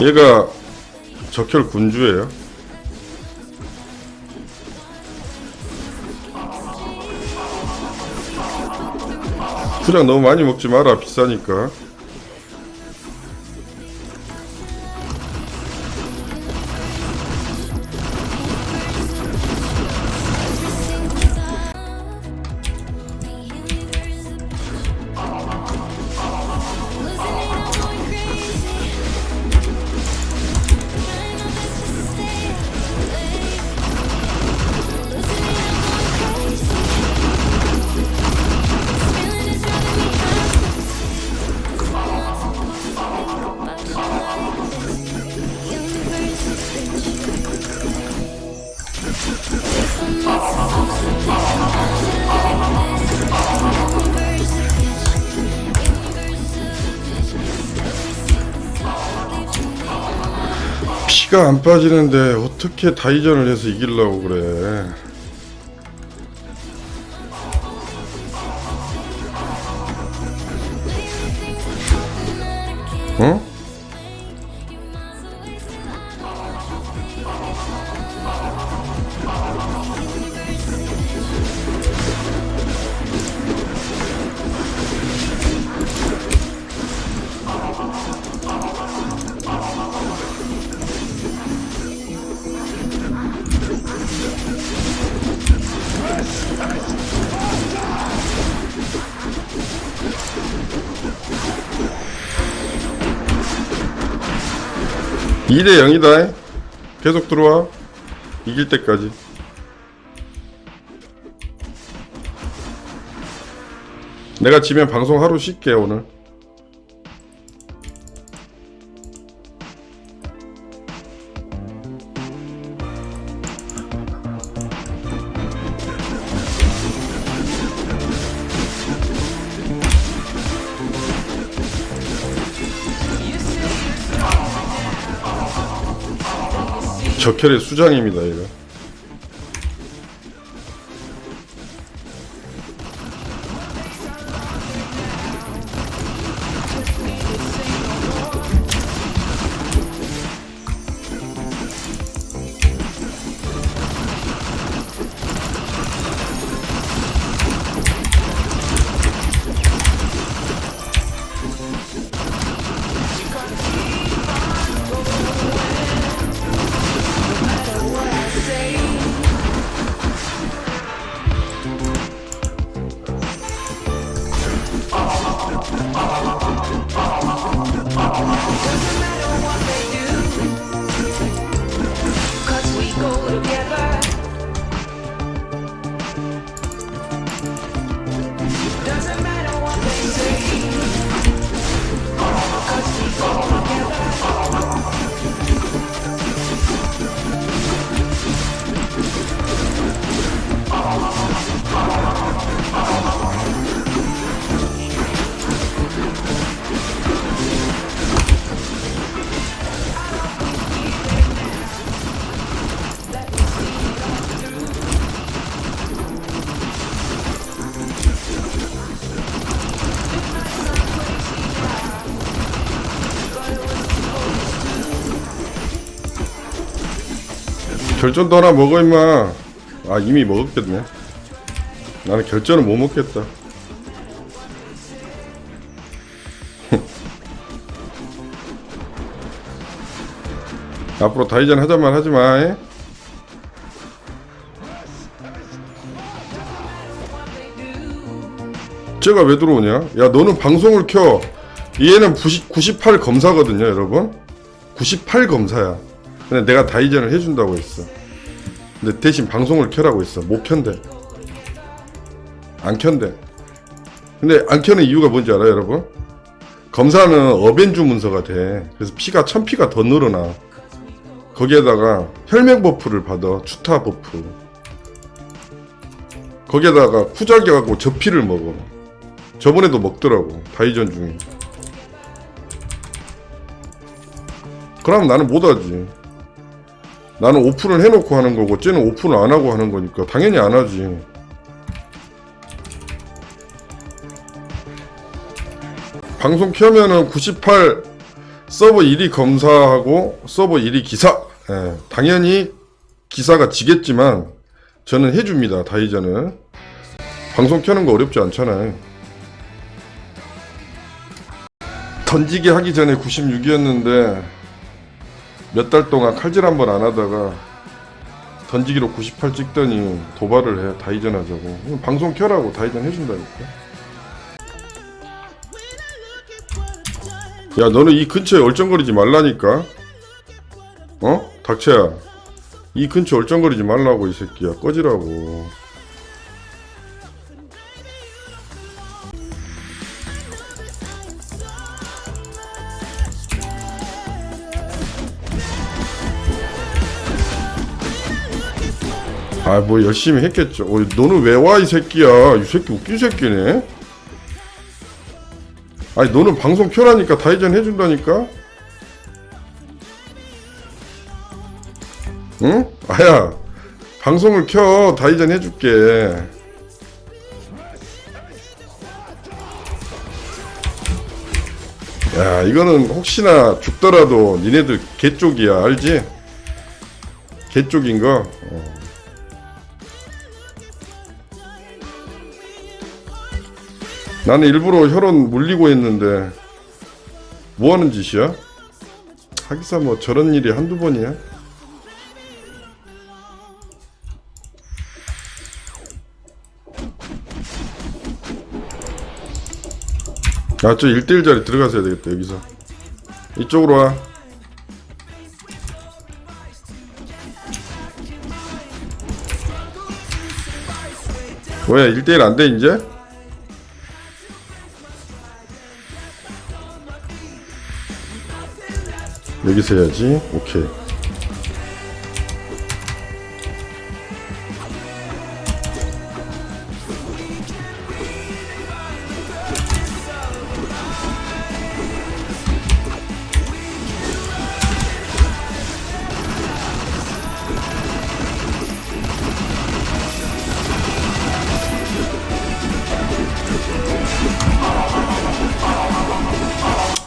얘가 적혈 군주예요. 수량 너무 많이 먹지 마라 비싸니까. 피가 안 빠지는데 어떻게 다이전을 해서 이기려고 그래. 어? 이대 0이다. 계속 들어와. 이길 때까지. 내가 지면 방송 하루 쉴게 오늘. 적혈의 수장입니다, 이거. 결전도 하나 먹어 임마. 아 이미 먹었겠네. 나는 결전은 못 먹겠다. 앞으로 다이전 하자만 하지 마. 에? 쟤가 왜 들어오냐? 야 너는 방송을 켜. 얘는 90, 98 검사거든요, 여러분. 98 검사야. 근데 내가 다이전을 해준다고 했어. 근데 대신 방송을 켜라고 했어. 못 켠대. 안 켠대. 근데 안 켜는 이유가 뭔지 알아요, 여러분? 검사는 어벤주 문서가 돼. 그래서 피가 천 피가 더 늘어나. 거기에다가 혈맹 버프를 받아. 추타 버프. 거기에다가 후작이하고 저피를 먹어. 저번에도 먹더라고. 다이전 중에. 그럼 나는 못 하지. 나는 오픈을 해놓고 하는 거고, 쟤는 오픈을 안 하고 하는 거니까 당연히 안 하지. 방송 켜면은 98 서버 1위 검사하고 서버 1위 기사. 예, 당연히 기사가 지겠지만 저는 해줍니다. 다이전을. 방송 켜는 거 어렵지 않잖아요. 던지기 하기 전에 96이었는데 몇 달 동안 칼질 한 번 안 하다가 던지기로 98 찍더니 도발을 해 다이전 하자고. 방송 켜라고 다이전 해준다니까. 야 너는 이 근처에 얼쩡거리지 말라니까. 어? 닥쳐야. 이 근처 얼쩡거리지 말라고 이 새끼야. 꺼지라고 아 뭐 열심히 했겠죠. 어, 너는 왜 와 이 새끼야? 이 새끼 웃긴 새끼네. 아니 너는 방송 켜라니까 다이전 해준다니까? 응? 아야 방송을 켜. 다이전 해줄게. 야 이거는 혹시나 죽더라도 니네들 개쪽이야 알지? 개쪽인 거? 어. 나는 일부러 혈원 물리고 했는데 뭐 하는 짓이야? 하기사 뭐 저런 일이 한두 번이야? 아, 저 1대1 자리 들어가서야 되겠다, 여기서. 이쪽으로 와. 뭐야, 1대1 안 돼, 이제? 여기서 해야지. 오케이.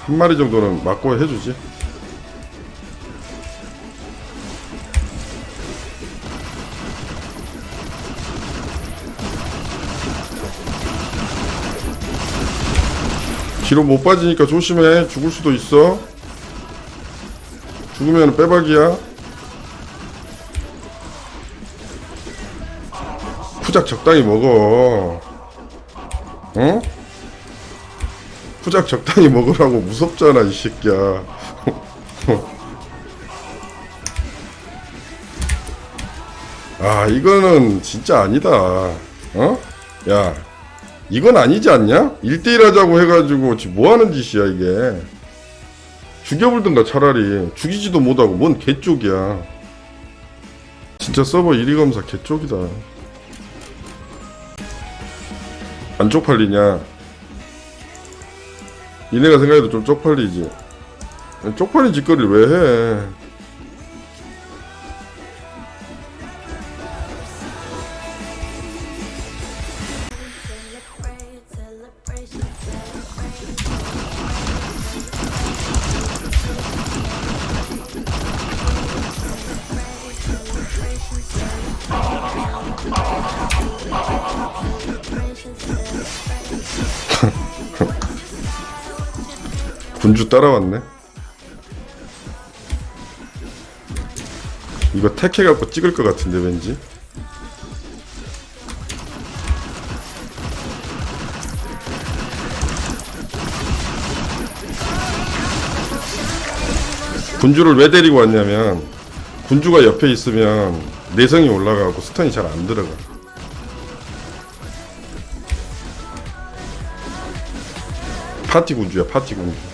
한 마리 정도는 맞고 해주지. 뒤로 못 빠지니까 조심해. 죽을 수도 있어. 죽으면 빼박이야. 푸작 적당히 먹어. 어? 푸작 적당히 먹으라고 무섭잖아, 이 새끼야. 아, 이거는 진짜 아니다. 어? 야, 이건 아니지 않냐? 1대1 하자고 해가지고 지금 뭐 하는 짓이야 이게? 죽여불든가 차라리. 죽이지도 못하고. 뭔 개쪽이야. 진짜 서버 1위 검사 개쪽이다. 안 쪽팔리냐? 이네가 생각해도 좀 쪽팔리지. 쪽팔린 짓거리를 왜 해? 군주 따라왔네. 이거 택해갖고 찍을 것 같은데 왠지? 군주를 왜 데리고 왔냐면 군주가 옆에 있으면 내성이 올라가고 스턴이 잘 안 들어가. 파티 군주야 파티 군주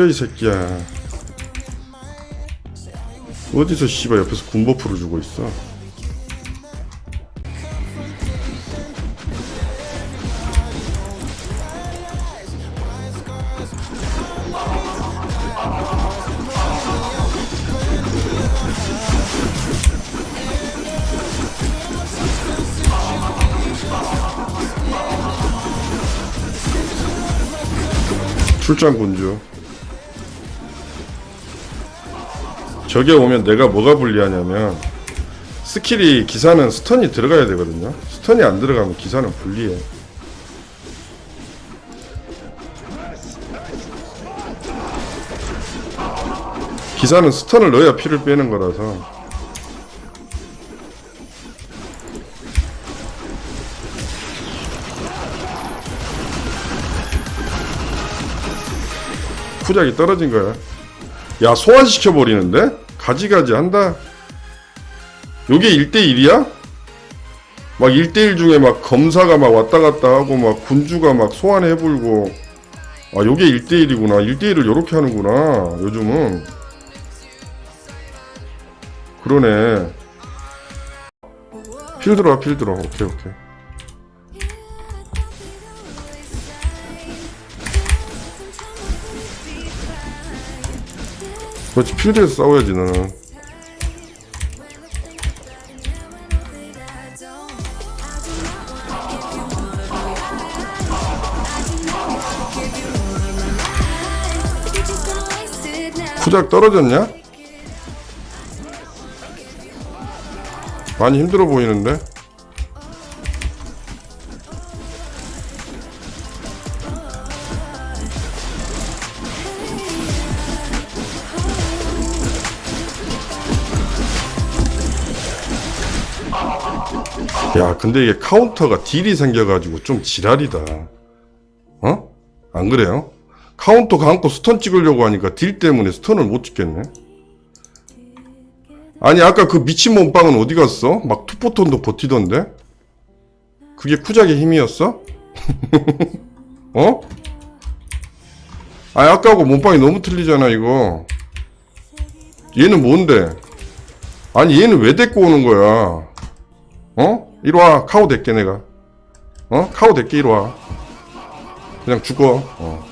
꺼져 이 새끼야. 어디서 씨발 옆에서 군버프를 주고 있어? 출장 군주 저게 오면 내가 뭐가 불리하냐면 스킬이 기사는 스턴이 들어가야 되거든요. 스턴이 안 들어가면 기사는 불리해. 기사는 스턴을 넣어야 피를 빼는 거라서. 후작이 떨어진 거야. 야 소환시켜 버리는데 가지가지 한다? 요게 1대1이야? 막 1대1 중에 막 검사가 막 왔다 갔다 하고 막 군주가 막 소환해 불고. 아 요게 1대1이구나. 1대1을 요렇게 하는구나 요즘은. 그러네. 필드로 와 필드로. 오케이 오케이 그렇지 필드에서 싸워야지 너는 후작 떨어졌냐? 많이 힘들어 보이는데? 근데 이게 카운터가 딜이 생겨가지고 좀 지랄이다. 어? 안 그래요? 카운터 감고 스턴 찍으려고 하니까 딜 때문에 스턴을 못 찍겠네. 아니, 아까 그 미친 몸빵은 어디 갔어? 막 투포톤도 버티던데? 그게 쿠작의 힘이었어? 어? 아니, 아까하고 몸빵이 너무 틀리잖아, 이거. 얘는 뭔데? 아니, 얘는 왜 데리고 오는 거야? 어? 이리 와. 카오 될게, 내가. 어? 카오 될게, 이리 와. 그냥 죽어. 어.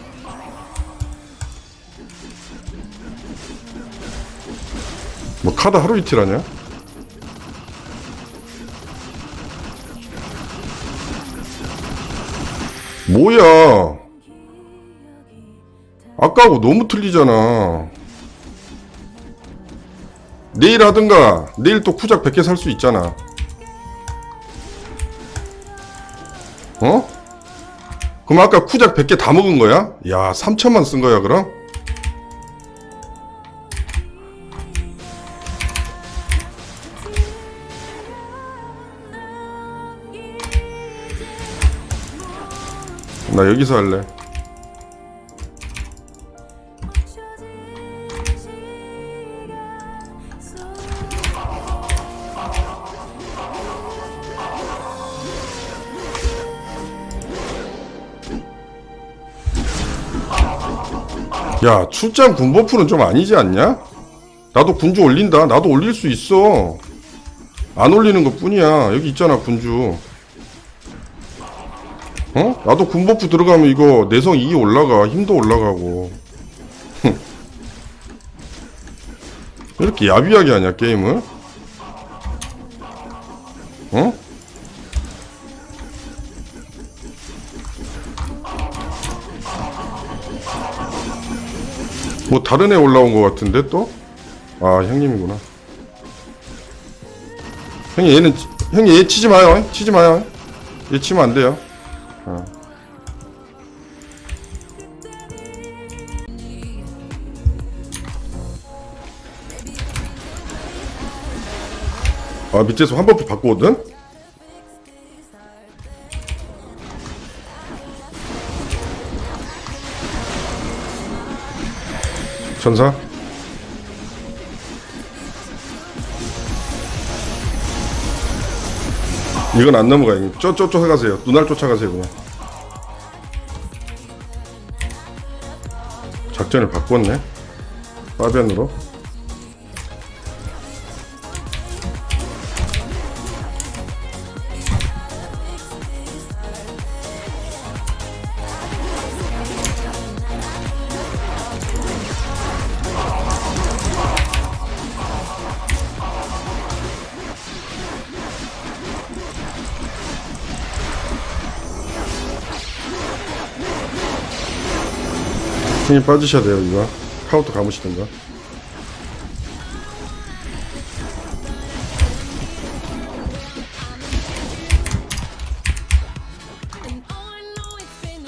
뭐, 카드 하루 이틀 하냐? 뭐야. 아까하고 너무 틀리잖아. 내일 하든가, 내일 또 쿠작 100개 살 수 있잖아. 어? 그럼 아까 쿠작 100개 다 먹은 거야? 야, 3천만 쓴 거야, 그럼? 나 여기서 할래. 야, 출장 군버프는 좀 아니지 않냐? 나도 군주 올린다. 나도 올릴 수 있어. 안 올리는 것 뿐이야. 여기 있잖아, 군주. 어? 나도 군버프 들어가면 이거 내성 2 올라가. 힘도 올라가고. 왜 이렇게 야비하게 하냐, 게임을? 어? 뭐 다른 애 올라온 것 같은데 또? 아 형님이구나 형님 얘는 치- 형님 얘 치지 마요 치지 마요 얘 치면 안 돼요 어. 아 밑에서 한 번씩 바꾸거든? 천사? 이건 안 넘어가요. 쪼쪼 쫓아가세요. 눈알 쫓아가세요 그냥. 작전을 바꿨네. 빠변으로. 힘이 빠지셔야 돼요, 이거. 카운터 감으시던가. Know it's been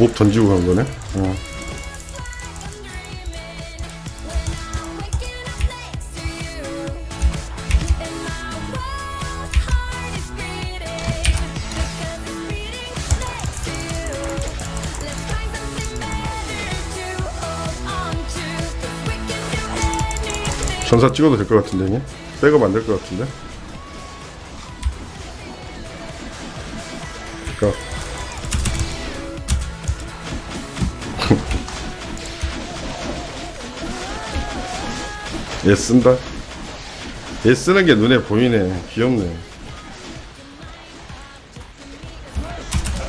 몹 던지고 간 거네. 어. 전사 찍어도 될 것 같은데, 형님? 백업 안 될 것 같은데? 얘 쓴다? 얘 쓰는 게 눈에 보이네. 귀엽네.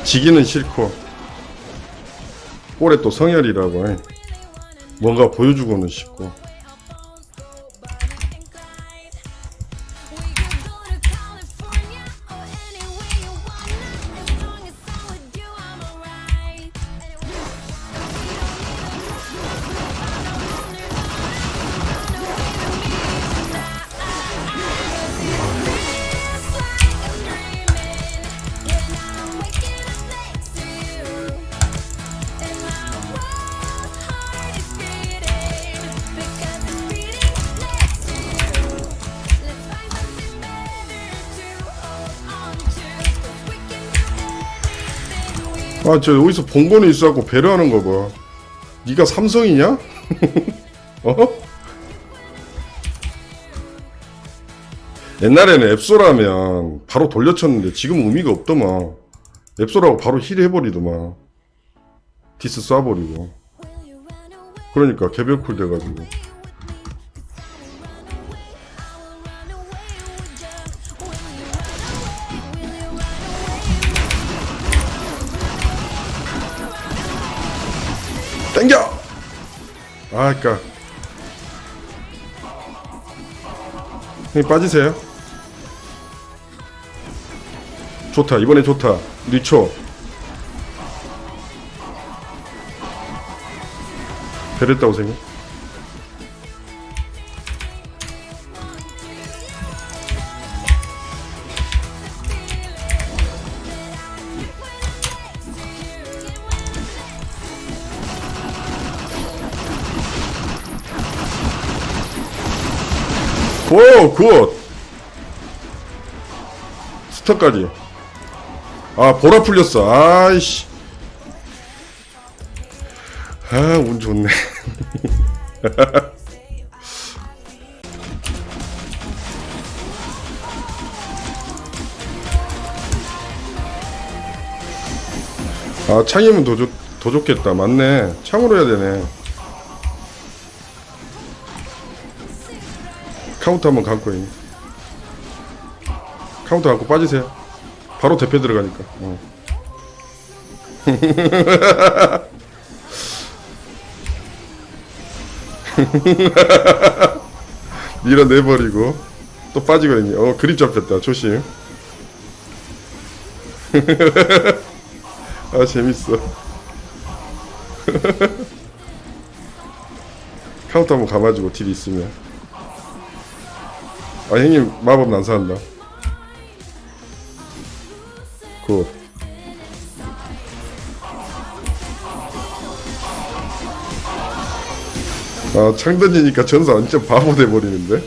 지기는 싫고. 올해 또 성열이라고. 해. 뭔가 보여주고는 싶고. 아, 저 어디서 본 거는 있어갖고 배려하는 거 봐. 네가 삼성이냐? 어? 옛날에는 앱소라면 바로 돌려쳤는데 지금 의미가 없더만. 앱소라고 바로 힐 해버리더만. 디스 쏴버리고. 그러니까 개별쿨 돼가지고. 땡겨! 아, 그니까. 형님 빠지세요. 좋다. 이번에 좋다. 리초. 배렸다고 생각. 오, 굿! 스턴까지. 아, 보라 풀렸어. 아이씨. 아, 운 좋네. 아, 창이면 더, 좋, 더 좋겠다. 맞네. 창으로 해야 되네. 카운터 한번 감고 있네. 카운터 감고 빠지세요. 바로 대패 들어가니까. 어. 밀어내버리고 또 빠지고 있네. 어 그립 잡혔다. 조심. 아 재밌어. 카운터 한번 감아주고 딜 있으면. 아 형님 마법 난사한다 굿 아, 창 던지니까 전사 완전 바보 돼버리는데?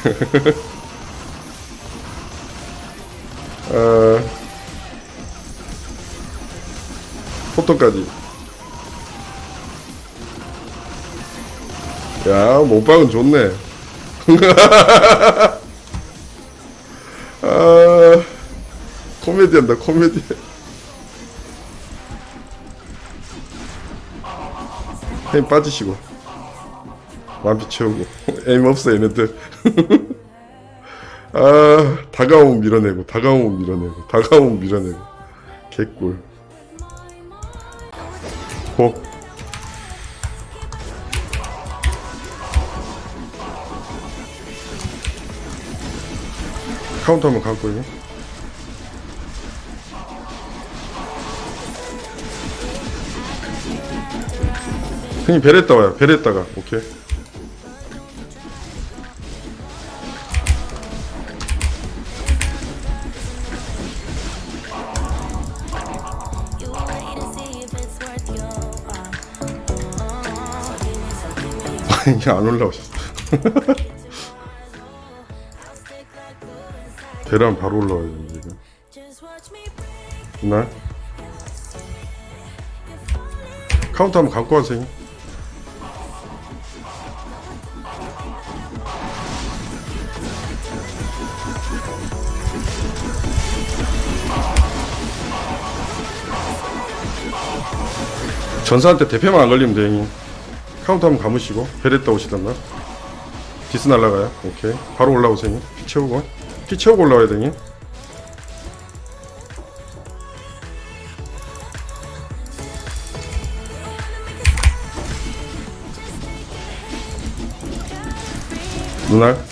아, 포토까지. 야, 몸빵은 좋네. 아, 코미디 한다, 코미디. 힘 빠지시고. 완피 채우고. 에임 없어, 얘네들. 아, 다가오면 밀어내고, 다가오면 밀어내고, 다가오면 밀어내고. 개꿀. 고. 카운터 한번 있네. 형님 베레타 와요. 베레타가 오케이. Oh, 이게 안 올라오셨어. 계란 바로 올라와야 되는데 이거. Break. 나 카운터 한번 갖고 와세요. 전사한테 대패만 안 걸리면 돼, 형님. 카운터 한번 감으시고, 베레타 오시던가. 디스 날라가요. 오케이. 바로 올라오세요. 피 채우고. 피 채우고 올라와야 돼, 형님. 루날?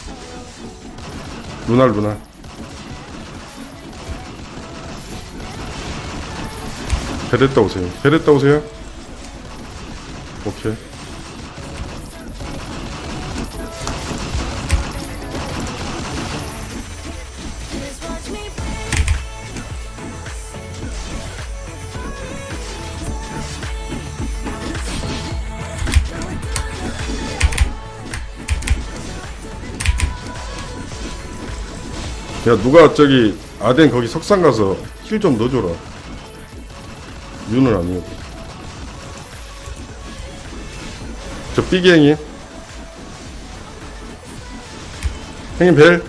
루날 루날. 베레타 오세요. 베레타 오세요? 오케이 야 누가 저기 아덴 거기 석상 가서 힐 좀 넣어줘라. 윤은 아니어도 저 행님 행님 벨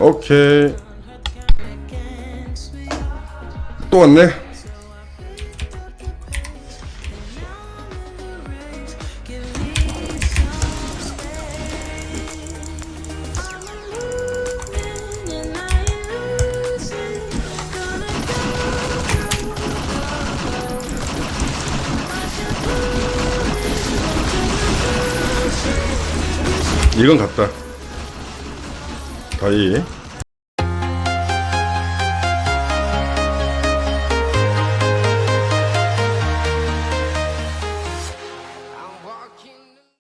오케이 또 왔네 이건 같다 다이